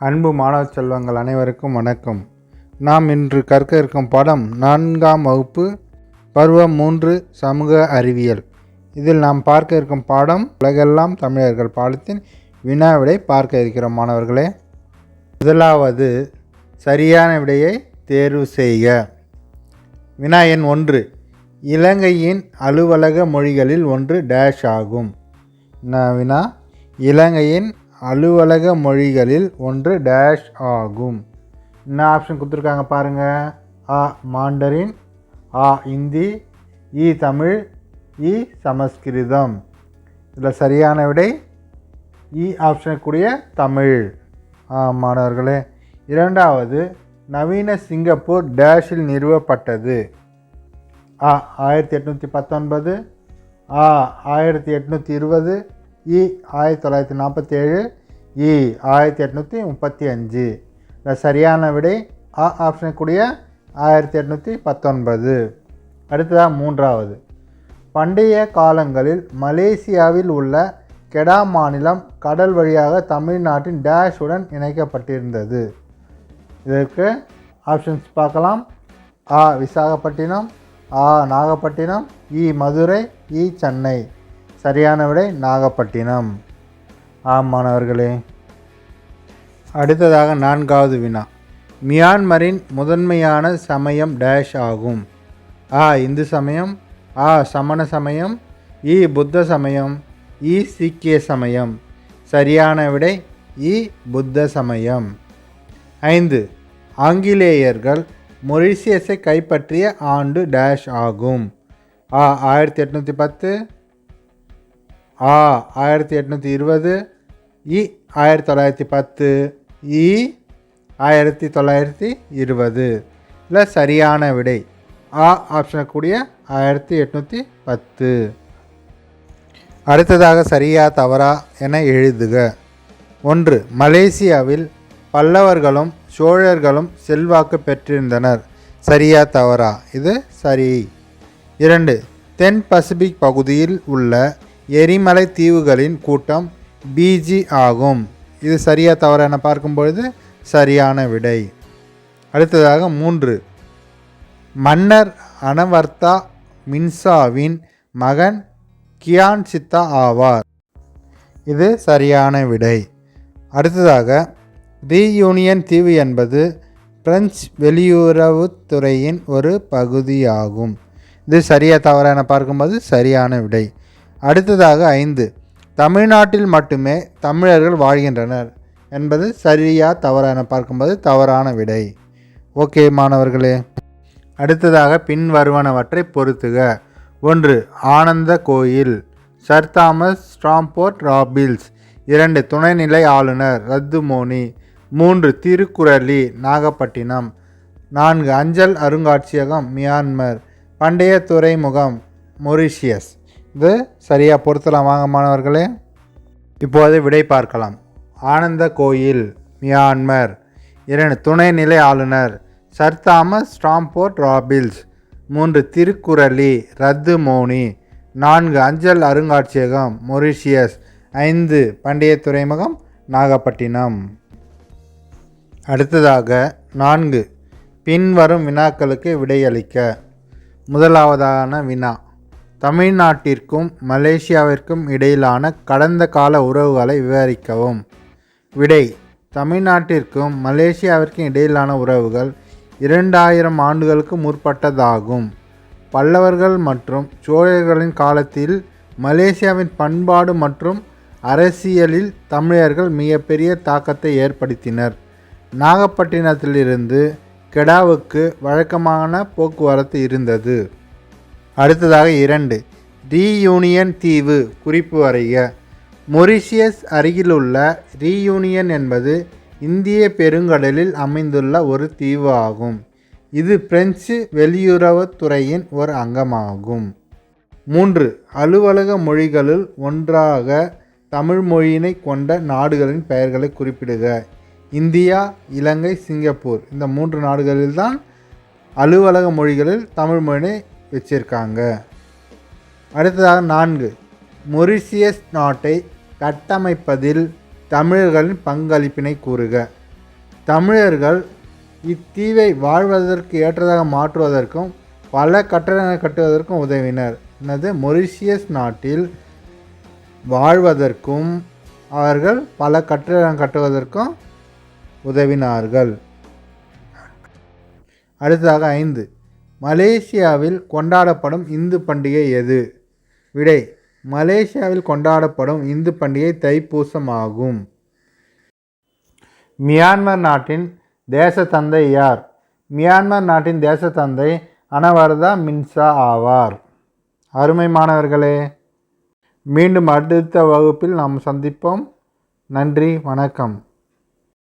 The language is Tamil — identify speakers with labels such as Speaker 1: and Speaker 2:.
Speaker 1: அன்பு மாணவ செல்வங்கள் அனைவருக்கும் வணக்கம். நாம் இன்று கற்க இருக்கும் பாடம் நான்காம் வகுப்பு பருவம் மூன்று சமூக அறிவியல். இதில் நாம் பார்க்க இருக்கும் பாடம் உலகெல்லாம் தமிழர்கள் பாடத்தின் வினா விடை பார்க்க இருக்கிறோம் மாணவர்களே. முதலாவது சரியான விடையை தேர்வு செய்க. வினா எண் ஒன்று. இலங்கையின் அலுவலக மொழிகளில் ஒன்று டேஷ் ஆகும். என்ன வினா இலங்கையின் அலுவலக மொழிகளில் ஒன்று டேஷ் ஆகும். என்ன ஆப்ஷன் கொடுத்துருக்காங்க பாருங்கள் ஆ மாண்டரின் ஆ இந்தி இ தமிழ் இ சமஸ்கிருதம். இதில் சரியான விடை? இ ஆப்ஷனுக்குரிய தமிழ். ஆ மாணவர்களே இரண்டாவது நவீன சிங்கப்பூர் டேஷில் நிறுவப்பட்டது. ஆ ஆயிரத்தி எட்நூற்றி பத்தொன்பது ஆ ஆயிரத்தி எட்நூற்றி இருபது இ ஆயிரத்தி தொள்ளாயிரத்தி நாற்பத்தி ஏழு இ ஆயிரத்தி எட்நூற்றி முப்பத்தி அஞ்சு இந்த சரியான விடை ஆ ஆப்ஷனுக்குரிய ஆயிரத்தி எட்நூற்றி பத்தொன்பது. அடுத்ததாக மூன்றாவது. பண்டைய காலங்களில் மலேசியாவில் உள்ள கெடா மாநிலம் கடல் வழியாக தமிழ்நாட்டின் டேஷுடன் இணைக்கப்பட்டிருந்தது. இதற்கு ஆப்ஷன்ஸ் பார்க்கலாம். ஆ விசாகப்பட்டினம் ஆ நாகப்பட்டினம் இ மதுரை இ சென்னை. சரியான விடை நாகப்பட்டினம். ஆம் மாணவர்களே. அடுத்ததாக நான்காவது வினா. மியான்மரின் முதன்மையான சமயம் டேஷ் ஆகும். ஆ இந்து சமயம். ஆ சமண சமயம். இ புத்த சமயம். இ சீக்கிய சமயம். சரியான விடை இ புத்த சமயம். ஐந்து. ஆங்கிலேயர்கள் மொரிசியஸை கைப்பற்றிய ஆண்டு டேஷ் ஆகும். ஆ ஆயிரத்தி எட்நூற்றி பத்து. ஆ ஆயிரத்தி எட்நூற்றி இருபது. இ ஆயிரத்தி தொள்ளாயிரத்தி பத்து. இ ஆயிரத்தி தொள்ளாயிரத்தி இருபது. இல்லை சரியான விடை. ஆ ஆப்ஷனுக்குரிய ஆயிரத்தி எட்நூற்றி பத்து. அடுத்ததாக சரியா தவறா என எழுதுக. ஒன்று மலேசியாவில் பல்லவர்களும் சோழர்களும் செல்வாக்கு பெற்றிருந்தனர். சரியா தவறா? இது சரி. இரண்டு தென் பசிபிக் பகுதியில் உள்ள எரிமலை தீவுகளின் கூட்டம் பிஜி ஆகும். இது சரியா தவறு என பார்க்கும்பொழுது சரியான விடை. அடுத்ததாக மூன்று. மன்னர் அனவர்த்தா மின்சாவின் மகன் கியான் சித்தா ஆவார். இது சரியான விடை. அடுத்ததாக ரீயூனியன் தீவு என்பது பிரெஞ்சு வெளியுறவுத்துறையின் ஒரு பகுதியாகும். இது சரியா தவறா என பார்க்கும்போது சரியான விடை. அடுத்ததாக ஐந்து. தமிழ்நாட்டில் மட்டுமே தமிழர்கள் வாழ்கின்றனர் என்பது சரியா தவறா என பார்க்கும்போது தவறான விடை. ஓகே மாணவர்களே. அடுத்ததாக பின்வருவனவற்றை பொறுத்துக. ஒன்று ஆனந்த கோயில். சர் தாமஸ் ஸ்ட்ராம்போர்ட் ராபில்ஸ் இரண்டு துணைநிலை ஆளுநர் ரத்துமோனி. மூன்று திருக்குறளி நாகப்பட்டினம். நான்கு அஞ்சல் அருங்காட்சியகம் மியான்மர். பண்டைய துறைமுகம் மொரிஷியஸ். இது சரியாக பொருத்தலாம் வாங்க மாணவர்களே. இப்போது விடை பார்க்கலாம். ஆனந்த கோயில் மியான்மர். இரண்டு துணைநிலை ஆளுநர் சர் தாமஸ் ஸ்டாம்போர்ட் ராபில்ஸ் மூன்று திருக்குறளி ரத்து மோனி. நான்கு அஞ்சல் அருங்காட்சியகம் மொரிஷியஸ். ஐந்து பண்டைய துறைமுகம் நாகப்பட்டினம். அடுத்ததாக நான்கு பின்வரும் வினாக்களுக்கு விடையளிக்க. முதலாவதான வினா தமிழ்நாட்டிற்கும் மலேசியாவிற்கும் இடையிலான கடந்த கால உறவுகளை விவரிக்கவும். விடை தமிழ்நாட்டிற்கும் மலேசியாவிற்கும் இடையிலான உறவுகள் இரண்டாயிரம் ஆண்டுகளுக்கு முற்பட்டதாகும். பல்லவர்கள் மற்றும் சோழர்களின் காலத்தில் மலேசியாவின் பண்பாடு மற்றும் அரசியலில் தமிழர்கள் மிகப்பெரிய தாக்கத்தை ஏற்படுத்தினர். நாகப்பட்டினத்திலிருந்து கெடாவுக்கு வழக்கமான போக்குவரத்து இருந்தது. அடுத்ததாக இரண்டு. ரீயூனியன் தீவு குறிப்பு வரைக மொரிஷியஸ் அருகிலுள்ள ரீயூனியன் என்பது இந்திய பெருங்கடலில் அமைந்துள்ள ஒரு தீவு ஆகும். இது பிரெஞ்சு வெளியுறவுத்துறையின் ஒரு அங்கமாகும். மூன்று. அலுவலக மொழிகளுள் ஒன்றாக தமிழ் மொழியினை கொண்ட நாடுகளின் பெயர்களை குறிப்பிடுக. இந்தியா இலங்கை சிங்கப்பூர் இந்த மூன்று நாடுகளில்தான் அலுவலக மொழிகளில் தமிழ் மொழியை வச்சிருக்காங்க. அடுத்ததாக நான்கு. மொரிஷியஸ் நாட்டை கட்டமைப்பதில் தமிழர்களின் பங்களிப்பினை கூறுக. தமிழர்கள் இத்தீவை வாழ்வதற்கு ஏற்றதாக மாற்றுவதற்கும் பல கட்டடங்களை கட்டுவதற்கும் உதவினர். என்னது? மொரிஷியஸ் நாட்டில் வாழ்வதற்கும் அவர்கள் பல கட்டடம் கட்டுவதற்கும் உதவினார்கள். அடுத்ததாக ஐந்து. மலேசியாவில் கொண்டாடப்படும் இந்து பண்டிகை எது? விடை மலேசியாவில் கொண்டாடப்படும் இந்து பண்டிகை தைப்பூசம் ஆகும் மியான்மர் நாட்டின் தேசத்தந்தை யார்? மியான்மர் நாட்டின் தேசத்தந்தை அனவர்தா மின்சா ஆவார். அருமை மாணவர்களே மீண்டும் அடுத்த வகுப்பில் நாம் சந்திப்போம். நன்றி வணக்கம்.